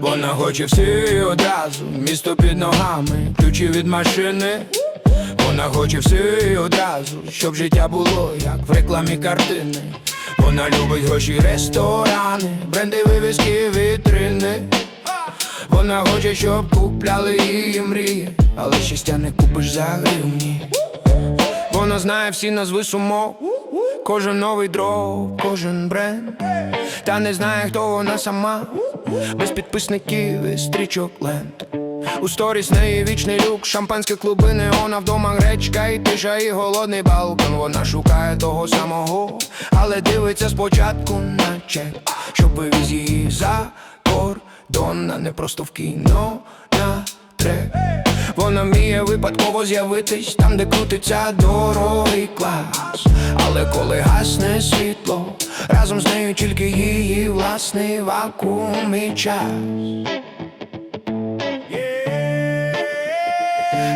Вона хоче всі одразу, місто під ногами, ключі від машини. Вона хоче всі одразу, щоб життя було, як в рекламі картини. Вона любить гроші, ресторани, бренди, вивіски, вітрини. Вона хоче, щоб купляли її мрії, але щастя не купиш за гривні. Вона знає всі назви сумов, кожен новий дров, кожен бренд. Та не знає, хто вона сама, без підписників і стрічок лент. У сторіс неї вічний люк, шампанське клуби, неона вдома гречка і тиша, і голодний балкон. Вона шукає того самого, але дивиться спочатку на чек, щоб вивіз її за кордон, а не просто в кіно на трек. Вона вміє випадково з'явитись там, де крутиться дорогий клас. Але коли гасне світло, разом з нею тільки її власний вакуум і час.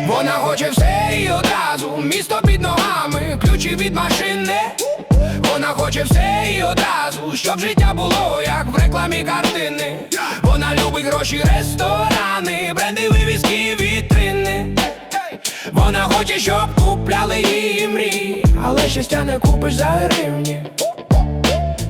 Вона хоче все і одразу, місто під ногами, ключі від машини. Вона хоче все і одразу, щоб життя було, як в рекламі картини. Вона любить гроші, ресторани, бренди, вивіски, вітрини. Щастя не купиш за гривні.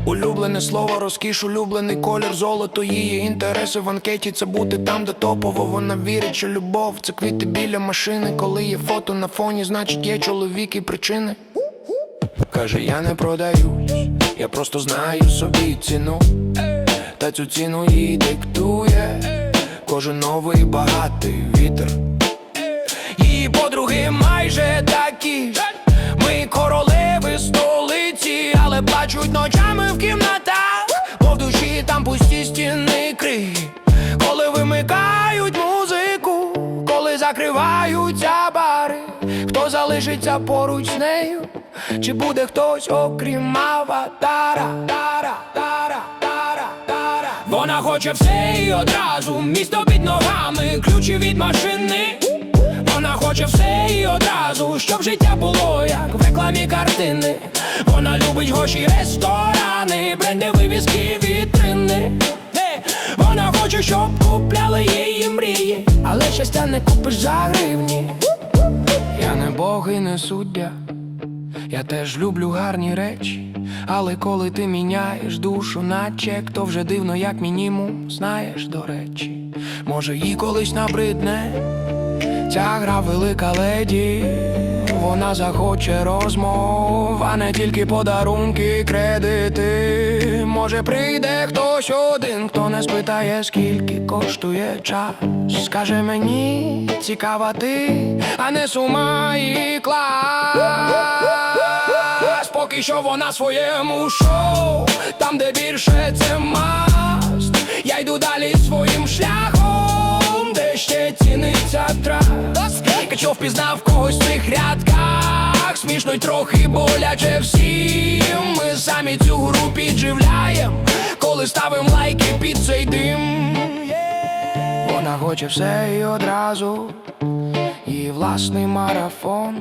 Улюблене слово, розкіш, улюблений колір, золото, її інтереси в анкеті це бути там, де топово. Вона вірить, що любов це квіти біля машини. Коли є фото на фоні, значить є чоловік і причини. Каже, я не продаюсь, я просто знаю собі ціну. Та цю ціну їй диктує кожен новий багатий вітер. Закриваються бари, хто залишиться поруч нею, чи буде хтось окрім аватара, тара, тара, тара, тара. Вона хоче все і одразу, місто під ногами, ключі від машини. Вона хоче все і одразу, щоб життя було, як в рекламі картини. Вона любить гроші, ресторани, бренди, вивіски, вітрини. Е, Вона хоче, щоб купляли її щастя не купиш за гривні. Я не Бог і не суддя, я теж люблю гарні речі. Але коли ти міняєш душу на чек, то вже дивно, як мінімум, знаєш, до речі. Може, їй колись набридне. Ця гра велика леді, вона захоче розмов, а не тільки подарунки, кредити. Може прийде хтось один, хто не спитає, скільки коштує час. Скаже мені, цікава ти, а не сума і клас. Поки що вона своєму шоу, там, де більше це маст. Я йду далі своїм шляхом, де ще ціниться трас. Качо впізнав когось цих рядках, смішно й трохи боляче всім. Ми самі цю гру підживляєм, коли ставим лайки під цей дим. Вона хоче все і одразу, її власний марафон.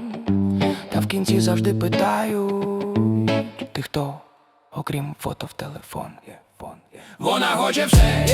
Та в кінці завжди питаю, ти хто, окрім фото в телефон. Вона хоче все,